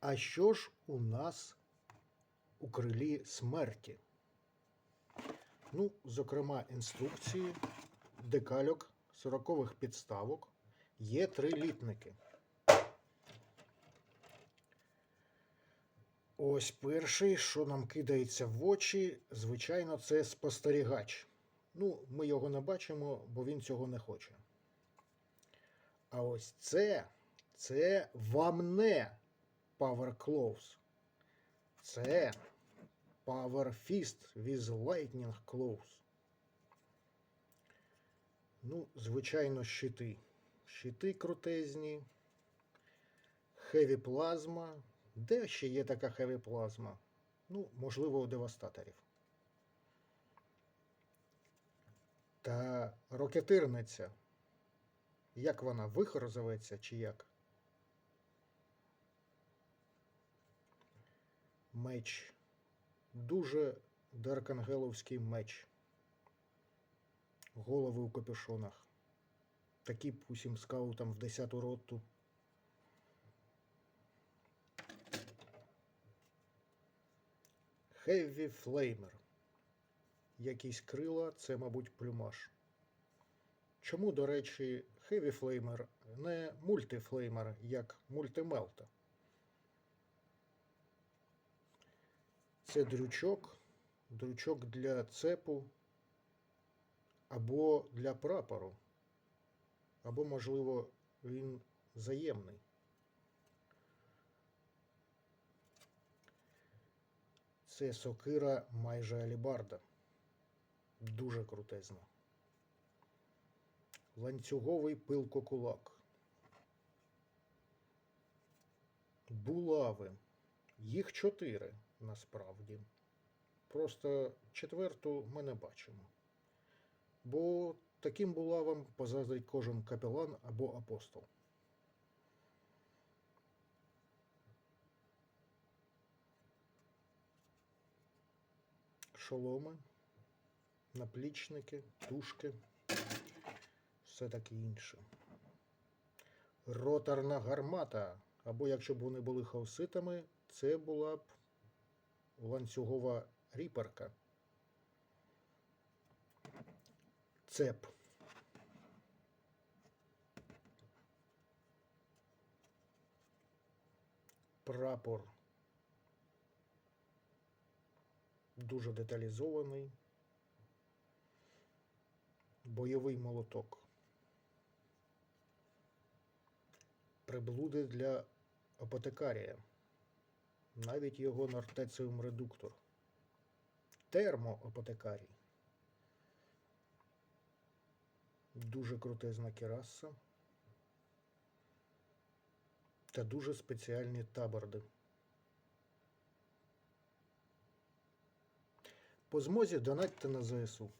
А що ж у нас у крилі смерті? Ну, зокрема, інструкції, декальок, сорокових підставок. Є три літники. Ось перший, що нам кидається в очі, звичайно, це спостерігач. Ну, ми його не бачимо, бо він цього не хоче. А ось це, це вам не Power Close. Це Power Fist with Lightning Close. Ну, звичайно, щити. Щити крутезні. Хеві плазма. Де ще є така хеві плазма? Ну, можливо, у девастаторів. Та рокетирниця. Як вона? Вихор зоветься чи як? Меч. Дуже даркангеловський меч. Голови у капюшонах. Такі б усім скаутам в 10-ту роту. Heavy Flamer. Якісь крила, це, мабуть, плюмаж. Чому, до речі, Heavy Flamer не мультифлеймер, як мультимелта? Це дрючок, дрючок для цепу або для прапору, або, можливо, він заємний. Це сокира майже алібарда. Дуже крутезна. Ланцюговий пилкокулак. Булави. Їх чотири насправді. Просто четверту ми не бачимо. Бо таким булавам позаздрить кожен капелан або апостол. Шоломи, наплічники, тушки, все таке інше. Роторна гармата. Або якщо б вони були хауситами, це була б ланцюгова ріперка. Цеп. Прапор. Дуже деталізований. Бойовий молоток. Приблуди для апотекарія. Навіть його нортеціум редуктор. Термоапотекарій. Дуже крутезна кераса. Та дуже спеціальні таборди. По змозі донатьте на ЗСУ.